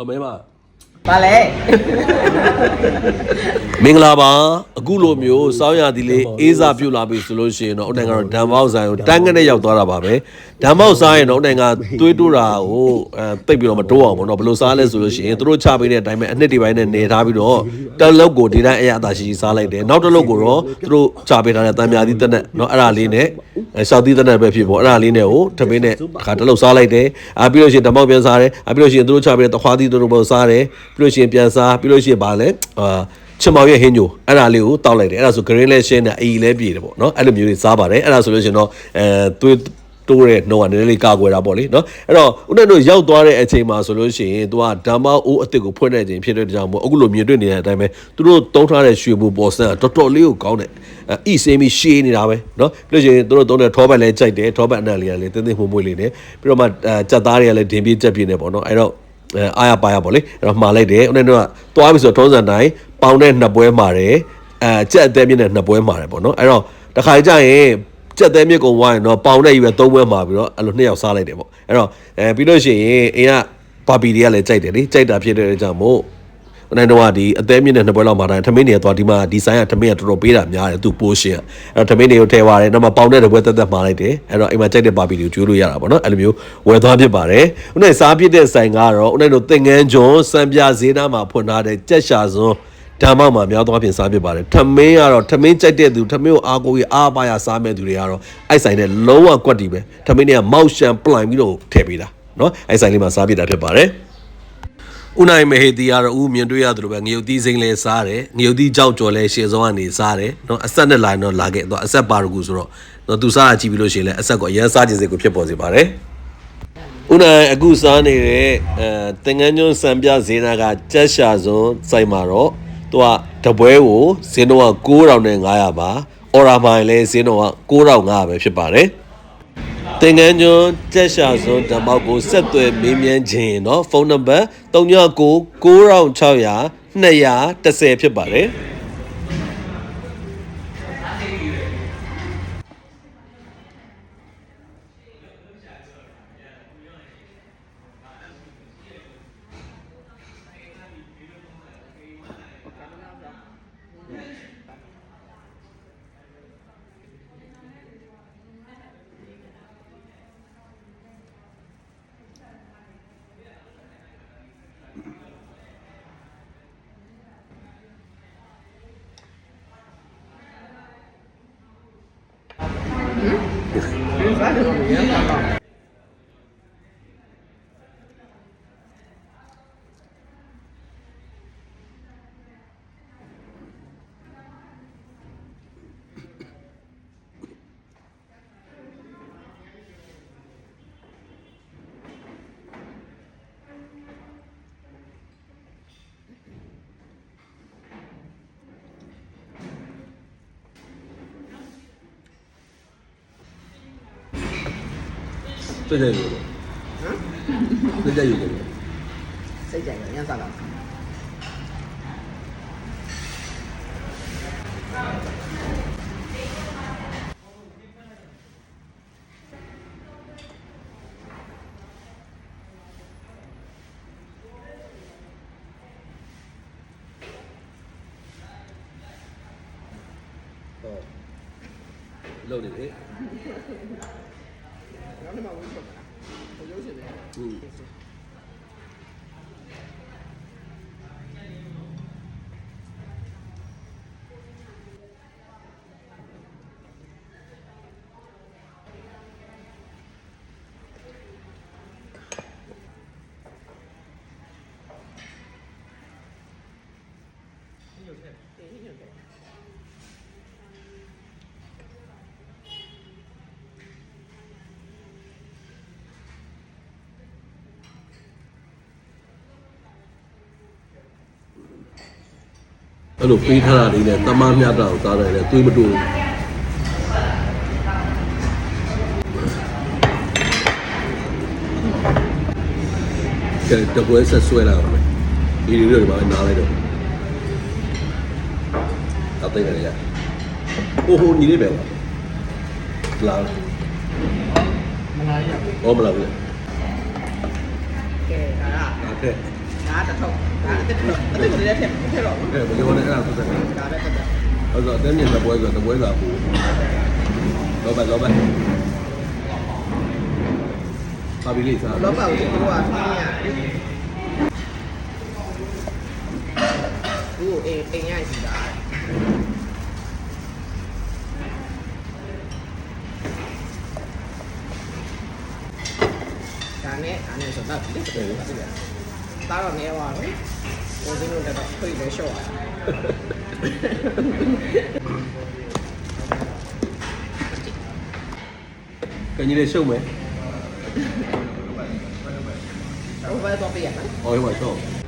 ဟောမဲမ ပါလေမင်္ဂလာပါအခုလိုမျိုးစောင်းရသည်လေးအေးစားပြုတ်လာပြီဆိုလို့ရှိရင်တော့ဥတိုင်ကတော့ဓမ္မောက်ဆိုင်ကိုတန်းကနေရောက်သွားတာပါပဲဓမ္မောက်စားရင်တော့ဥတိုင်ကသွေးတိုးတာကိုအဲတိတ်ပြီးတော့မတိုးအောင်ပေါ့နော်ဘယ်လိုစားလဲဆိုလို့ရှိရင်သူတို့ချပေးတဲ့အတိုင်းပဲအနှစ်ဒီပိုင်းနဲ့နေထားပြီးတော့တစ်လုတ်ကိုဒီတိုင်းအရအသာရှိရှိစားလိုက်တယ်နောက်တစ်လုတ်ကိုတော့သူတို့ချပေးထားတဲ့တံမြာသီးတက်နဲ့နော်အဲ့ဒါလေးနဲ့အဲစောက်သီးတက်နဲ့ပဲဖြစ်ပေါ့အဲ့ဒါလေးနဲ့ကိုတပင်းနဲ့တစ်ခါတစ်လုတ်စားလိုက်တယ်အာပြီးလို့ရှိရင်ဓမ္မောက်ပြန်စားတယ်အာပြီးလို့ရှိရင်သူတို့ချပေးတဲ့တခွားသီးတို့ဘယ်စားတယ်ပြီးလို့ရှိရင်ပြန်စားပြီးလို့ရှိရင်ဗာလဲအာချင်မောင်ရဲ့ဟင်းညိုအဲ့ဒါလေးကိုတောက်လိုက်တယ်အဲ့ဒါဆို green လဲရှင်းတယ်အီလဲပြေတယ်ပေါ့နော်အဲ့လိုမျိုးတွေစားပါတယ်အဲ့ဒါဆိုလို့ရှိရင်တော့အဲသွေးတိုးတဲ့နှုံကနည်းနည်းလေးကာကွယ်တာပေါ့လေနော်အဲ့တော့ဦးနဲ့တို့ရောက်သွားတဲ့အချိန်မှာဆိုလို့ရှိရင်သူကဓမ္မအိုးအစ်စ်ကိုဖွင့်တဲ့အချိန်ဖြစ်တဲ့ကြောင့်မို့အခုလိုမြင်တွေ့နေတဲ့အတိုင်းပဲသူတို့တုံးထားတဲ့ရွှေဘူပေါ်စံတော်တော်လေးကိုကောင်းတယ်အီစင်းပြီးရှေးနေတာပဲနော်ပြီးလို့ရှိရင်သူတို့တုံးတဲ့ထောပတ်လည်းကြိုက်တယ်ထောပတ်အနံ့လေးကလည်းတင်းတင်းမှုန့်မှုန့်လေးနဲ့ပြီးတော့မှကြက်သားတွေကလည်းဒင်ပြေးကြက်ပြေးနေပေါ့နော်အဲ့တော့ အဲအားရပါရပေါ့လေအဲ့တော့မှားလိုက်တယ်ဦးနဲ့တော့သွားပြီဆိုတော့ထုံးစံတိုင်းပေါင်တဲ့နှစ်ပွဲမှာတယ်အဲကြက်အသေးမြင့်တဲ့နှစ်ပွဲမှာတယ်ပေါ့နော်အဲ့တော့တခါကြရင်ကြက်သေးမြင့်ကုန်သွားရင်တော့ပေါင်တဲ့ကြီးပဲသုံးပွဲမှာပြီးတော့အဲ့လိုနှစ်ယောက်စားလိုက်တယ်ပေါ့အဲ့တော့အဲပြီးလို့ရှိရင်အိမ်ကပါပီတွေကလည်းကြိုက်တယ်လေကြိုက်တာဖြစ်တဲ့ကြောင့်မို့ ဦးနဲ့တော့ဒီအသေးမြင့်တဲ့နှစ်ပွဲလောက်မှာတိုင်းထမင်းတွေသွားဒီမှာဒီဇိုင်းကထမင်းကတော်တော်ပေးတာများတယ်သူပိုးရှင်းအဲ့တော့ထမင်းတွေကိုထည့်သွားတယ်နောက်မှပေါင်တဲ့တစ်ပွဲတက်တက်မှာလိုက်တယ်အဲ့တော့အိမ်မှာကြိုက်တဲ့ပါပီတွေကိုကျွေးလို့ရတာပေါ့နော်အဲ့လိုမျိုးဝယ်သွားဖြစ်ပါတယ်ဦးနဲ့စားပြစ်တဲ့ဆိုင်ကတော့ဦးနဲ့တို့သင်ငန်းကျွန်းစံပြဈေးနားမှာဖွင့်ထားတဲ့ကြက်ရှာစွန်းဓမ္မမှာများသောအားဖြင့်စားဖြစ်ပါတယ်ထမင်းကတော့ထမင်းကြိုက်တဲ့သူထမင်းကိုအားကိုးပြီးအားပါရစားမဲ့သူတွေကတော့အဲ့ဆိုင်နဲ့လုံးဝကွက်တီပဲထမင်းတွေကမောက်ရှန်ပလိုင်ပြီးတော့ထည့်ပေးတာနော်အဲ့ဆိုင်လေးမှာစားဖြစ်တာဖြစ်ပါတယ် ဥနိုင်မဟေတီကတော့ဥမြင်တွေ့ရသလိုပဲငရုတ်သီးစိမ့်လဲစားတယ်ငရုတ်သီးကြောက်ကြော်လဲရှေ့ဆုံးကနေစားတယ်နော်အဆက်နဲ့လာရင်တော့လာခဲ့တော့အဆက်ပါရကူဆိုတော့နော်သူစားတာကြည့်ပြီးလို့ရှိရင်လည်းအဆက်ကိုအရင်စားခြင်းစိတ်ကိုဖြစ်ပေါ်စေပါတယ်ဥနိုင်အခုစားနေတဲ့အဲတင်ငန်းကျွန်းစံပြဈေးနာကကြက်ရှာစွန်စိုက်မှာတော့သူကတပွဲကိုဈေးတော့9500နဲ့900ပါအော်ရာမိုင်လဲဈေးတော့9500ပဲဖြစ်ပါတယ် သင်္ကန်းကျွန်းကြက်ရှာစွန်းဓမ္မောက်ကိုဆက်သွယ်မေးမြန်းခြင်းเนาะဖုန်းနံပါတ်39 9600 210ဖြစ်ပါတယ် စားတယ်လို့ရမ်း ပါပါတွေ့ကြရုံဟမ်တွေ့ကြရုံစိတ်ကြိုက်ရမ်းစားတော့ဟုတ်လုံနေ လေနောက်နေ့မှဝင်ထွက်တာဘယ်လိုရှိလဲ อืม အဲ့လိုပေးထားတာလေးနဲ့တမမြတ်တာကိုစားတယ်လေသွေးမတူဘူးကဲတပွဲဆက်ဆွဲလာအောင်ဒီလိုတွေပါနားလိုက်တော့အသိနေရဟိုဟိုညီလေးပဲလားလာမလာရဘူးဟောမလာဘူးကဲဒါကဟုတ်ကဲ့ လည်းထည့်ထည့်တော့ဘူးအဲဘယ်လိုလဲအဲ့ဒါသုတ်တယ်ဒါပဲတက်တယ်အဲ့တော့အတင်းမြင်တဲ့ပွဲဆိုတဲ့ပွဲစာပူလောပဲလောပဲပါပြီလေးစားလောပါကိုတို့ကဖင်းရဘူးအိမ်အိမ်ရရှိတာဒါနဲ့ဒါနဲ့ဆိုတော့ဒီလိုပဲ တားတော့နေပါတော့ကိုစင်းတို့တော့ခွေလဲရှော့ရတာကင်ကြီးလေးရှုံမယ်ဟိုဘက်တော့ပြရမယ်ဟောရမှာရှုံ